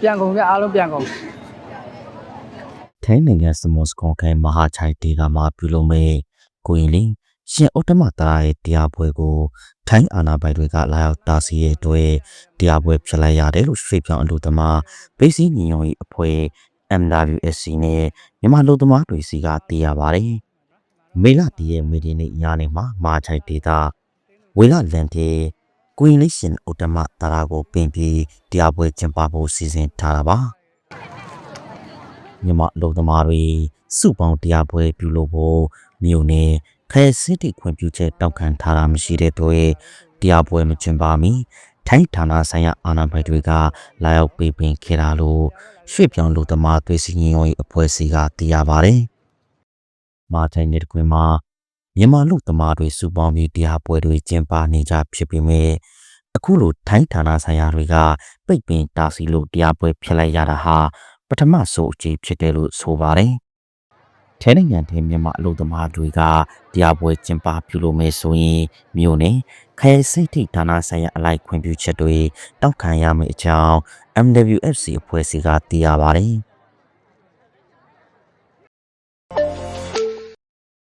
ပြန်ကုန်ပြအားလုံးပြန်ကုန်ထိုင်းနိုင်ငံစမွတ်စကွန်ခိုင်မဟာချိုင်ဒေသမှာပြုလုပ်မဲ့ကိုရင်လင်းရှင်ဥတ္တမတာရဲ့တရားပွဲကိုထိုင်းအာဏာပိုင်တွေကလာရောက်တားဆီးရဲ့အတွက်တရားပွဲဖြစ်လိုက်ရတယ်လို့ရွှေပြောင်းအလို့သမားဗိစီညီညွန်ရေးအဖွဲ့ MWSC နဲ့မြန်မာလူသမားတွေစီကသိရပါတယ်။မေလတည်းရဲ့မီဒီနေ့ညနေမှာမဟာချိုင်ဒေသဝေလလန်တဲ့ ကိုရင်လေးရှင်ဥတ္တမတာရာကိုပင်ပြီးတရားပွဲကျင်းပဖို့စီစဉ်ထားတာပါ။မြမအလုံသမားတွေစုပေါင်းတရားပွဲပြုလုပ်ဖို့မြို့နယ်ခဲစစ်တီခွင့်ပြုချက်တောက်ခံထားတာမရှိတဲ့တွေ့တရားပွဲမကျင်းပမီထိုင်းဌာနဆိုင်ရာအာဏာပိုင်တွေကလာရောက်ပေးပင်ခဲ့တာလို့ရွှေ့ပြောင်းလူသမားသွေးစည်းညီညွတ်ရေးအဖွဲ့အစည်းကသိရပါတယ်။မာထိုင်နယ်ကွင်းမှာ မြန်မာလူသမားတွေစုပေါင်းပြီးတရားပွဲတွေကျင်းပနေကြဖြစ်ပေမဲ့အခုလိုထိုင်းဌာနဆိုင်ရာတွေကပိတ်ပင်တားဆီးလို့တရားပွဲဖြစ်လိုက်ရတာဟာပထမဆုံးအကြိမ်ဖြစ်တယ်လို့ဆိုပါတယ်။ထဲနိုင်ငံထဲမြန်မာအလုပ်သမားတွေကတရားပွဲကျင်းပပြုလုပ်မယ်ဆိုရင်မြို့နယ်ခရိုင်စိတ်ထိဌာနဆိုင်ရာအလိုက်ခွင့်ပြုချက်တွေတောက်ခံရမယ့်အကြောင်း MWFC အဖွဲ့အစည်းကသိရပါတယ်